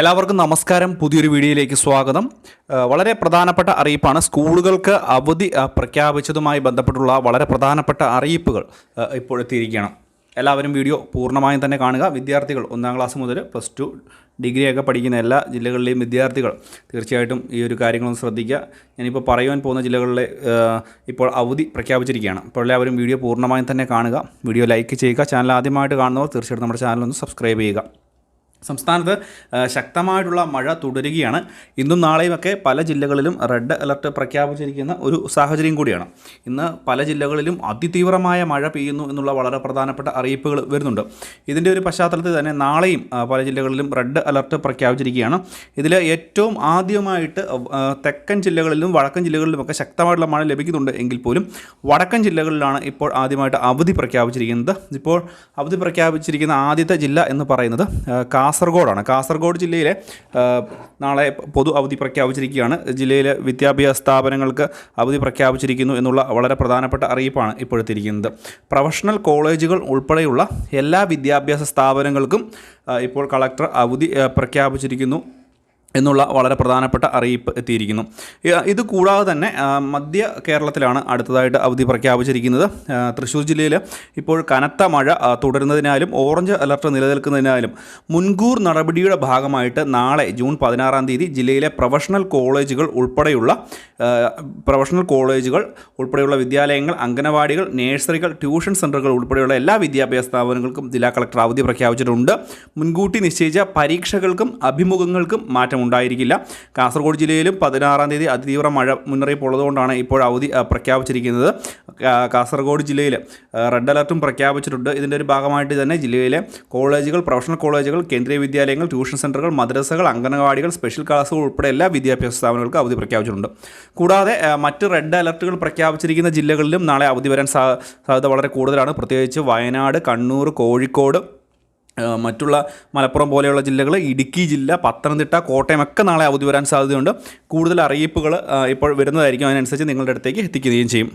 എല്ലാവർക്കും നമസ്കാരം. പുതിയൊരു വീഡിയോയിലേക്ക് സ്വാഗതം. വളരെ പ്രധാനപ്പെട്ട അറിയിപ്പാണ് സ്കൂളുകൾക്ക് അവധി പ്രഖ്യാപിച്ചതുമായി ബന്ധപ്പെട്ടുള്ള വളരെ പ്രധാനപ്പെട്ട അറിയിപ്പുകൾ ഇപ്പോൾ എല്ലാവരും വീഡിയോ പൂർണമായും തന്നെ കാണുക. വിദ്യാർത്ഥികൾ ഒന്നാം ക്ലാസ് മുതൽ പ്ലസ് ടു ഡിഗ്രിയൊക്കെ പഠിക്കുന്ന എല്ലാ ജില്ലകളിലെയും വിദ്യാർത്ഥികൾ തീർച്ചയായിട്ടും ഈ ഒരു കാര്യങ്ങളൊന്ന് ശ്രദ്ധിക്കുക. ഞാനിപ്പോൾ പറയുവാൻ പോകുന്ന ജില്ലകളിലെ ഇപ്പോൾ അവധി പ്രഖ്യാപിച്ചിരിക്കുകയാണ്. അപ്പോൾ എല്ലാവരും വീഡിയോ പൂർണമായും തന്നെ കാണുക. വീഡിയോ ലൈക്ക് ചെയ്യുക. ചാനൽ ആദ്യമായിട്ട് കാണുന്നവർ തീർച്ചയായിട്ടും നമ്മുടെ ചാനൽ ഒന്ന് സബ്സ്ക്രൈബ് ചെയ്യുക. സംസ്ഥാനത്ത് ശക്തമായിട്ടുള്ള മഴ തുടരുകയാണ്. ഇന്നും നാളെയുമൊക്കെ പല ജില്ലകളിലും റെഡ് അലർട്ട് പ്രഖ്യാപിച്ചിരിക്കുന്ന ഒരു സാഹചര്യം കൂടിയാണ്. ഇന്ന് പല ജില്ലകളിലും അതിതീവ്രമായ മഴ പെയ്യുന്നു എന്നുള്ള വളരെ പ്രധാനപ്പെട്ട അറിയിപ്പുകൾ വരുന്നുണ്ട്. ഇതിന്റെ ഒരു പശ്ചാത്തലത്തിൽ തന്നെ നാളെയും പല ജില്ലകളിലും റെഡ് അലർട്ട് പ്രഖ്യാപിച്ചിരിക്കുകയാണ്. ഇതിൽ ഏറ്റവും ആദ്യമായിട്ട് തെക്കൻ ജില്ലകളിലും വടക്കൻ ജില്ലകളിലുമൊക്കെ ശക്തമായിട്ടുള്ള മഴ ലഭിക്കുന്നുണ്ട് എങ്കിൽ പോലും വടക്കൻ ജില്ലകളിലാണ് ഇപ്പോൾ ആദ്യമായിട്ട് അവധി പ്രഖ്യാപിച്ചിരിക്കുന്നത്. ഇപ്പോൾ അവധി പ്രഖ്യാപിച്ചിരിക്കുന്ന ആദ്യത്തെ ജില്ല എന്ന് പറയുന്നത് ആ, കാസർഗോഡാണ്. കാസർഗോഡ് ജില്ലയിലെ നാളെ പൊതു അവധി പ്രഖ്യാപിച്ചിരിക്കുകയാണ്. ജില്ലയിലെ വിദ്യാഭ്യാസ സ്ഥാപനങ്ങൾക്ക് അവധി പ്രഖ്യാപിച്ചിരിക്കുന്നു എന്നുള്ള വളരെ പ്രധാനപ്പെട്ട അറിയിപ്പാണ് ഇപ്പോഴത്തിരിക്കുന്നത് പ്രൊഫഷണൽ കോളേജുകൾ ഉൾപ്പെടെയുള്ള എല്ലാ വിദ്യാഭ്യാസ സ്ഥാപനങ്ങൾക്കും ഇപ്പോൾ കളക്ടർ അവധി പ്രഖ്യാപിച്ചിരിക്കുന്നു. എന്നുള്ള വളരെ പ്രധാനപ്പെട്ട അറിയിപ്പ് എത്തിയിരിക്കുന്നു. ഇത് കൂടാതെ തന്നെ മധ്യ കേരളത്തിലാണ് അടുത്തതായിട്ട് അവധി പ്രഖ്യാപിച്ചിരിക്കുന്നത്. തൃശ്ശൂർ ജില്ലയിൽ ഇപ്പോൾ കനത്ത മഴ തുടരുന്നതിനാലും ഓറഞ്ച് അലർട്ട് നിലനിൽക്കുന്നതിനാലും മുൻകൂർ നടപടിയുടെ ഭാഗമായിട്ട് നാളെ ജൂൺ പതിനാറാം തീയതി ജില്ലയിലെ പ്രൊഫഷണൽ കോളേജുകൾ ഉൾപ്പെടെയുള്ള പ്രൊഫഷണൽ കോളേജുകൾ ഉൾപ്പെടെയുള്ള വിദ്യാലയങ്ങൾ അംഗനവാടികൾ നേഴ്സറികൾ ട്യൂഷൻ സെന്ററുകൾ ഉൾപ്പെടെയുള്ള എല്ലാ വിദ്യാഭ്യാസ സ്ഥാപനങ്ങൾക്കും ജില്ലാ കളക്ടർ അവധി പ്രഖ്യാപിച്ചിട്ടുണ്ട്. മുൻകൂട്ടി നിശ്ചയിച്ച പരീക്ഷകൾക്കും അഭിമുഖങ്ങൾക്കും മാറ്റമുണ്ടായിരിക്കില്ല കാസർഗോഡ് ജില്ലയിലും പതിനാറാം തീയതി അതിതീവ്ര മഴ മുന്നറിയിപ്പ് ഉള്ളതുകൊണ്ടാണ് ഇപ്പോൾ അവധി പ്രഖ്യാപിച്ചിരിക്കുന്നത്. കാസർഗോഡ് ജില്ലയിൽ റെഡ് അലർട്ടും പ്രഖ്യാപിച്ചിട്ടുണ്ട്. ഇതിന്റെ ഒരു ഭാഗമായിട്ട് തന്നെ ജില്ലയിലെ കോളേജുകൾ പ്രൊഫഷണൽ കോളേജുകൾ കേന്ദ്രീയ വിദ്യാലയങ്ങൾ ട്യൂഷൻ സെന്ററുകൾ മദ്രസകൾ അംഗനവാടികൾ സ്പെഷ്യൽ ക്ലാസുകൾ ഉൾപ്പെടെ എല്ലാ വിദ്യാഭ്യാസ സ്ഥാപനങ്ങൾക്കും അവധി പ്രഖ്യാപിച്ചിട്ടുണ്ട്. കൂടാതെ മറ്റ് റെഡ് അലർട്ടുകൾ പ്രഖ്യാപിച്ചിരിക്കുന്ന ജില്ലകളിലും നാളെ അവധി വരാൻ സാധ്യത വളരെ കൂടുതലാണ്. പ്രത്യേകിച്ച് വയനാട് കണ്ണൂർ കോഴിക്കോട് മറ്റുള്ള മലപ്പുറം പോലെയുള്ള ജില്ലകൾ ഇടുക്കി ജില്ല പത്തനംതിട്ട കോട്ടയം ഒക്കെ നാളെ അവധി വരാൻ സാധ്യതയുണ്ട്. കൂടുതൽ അറിയിപ്പുകൾ ഇപ്പോൾ വരുന്നതായിരിക്കും. അതിനനുസരിച്ച് നിങ്ങളുടെ അടുത്തേക്ക് എത്തിക്കുകയും ചെയ്യും.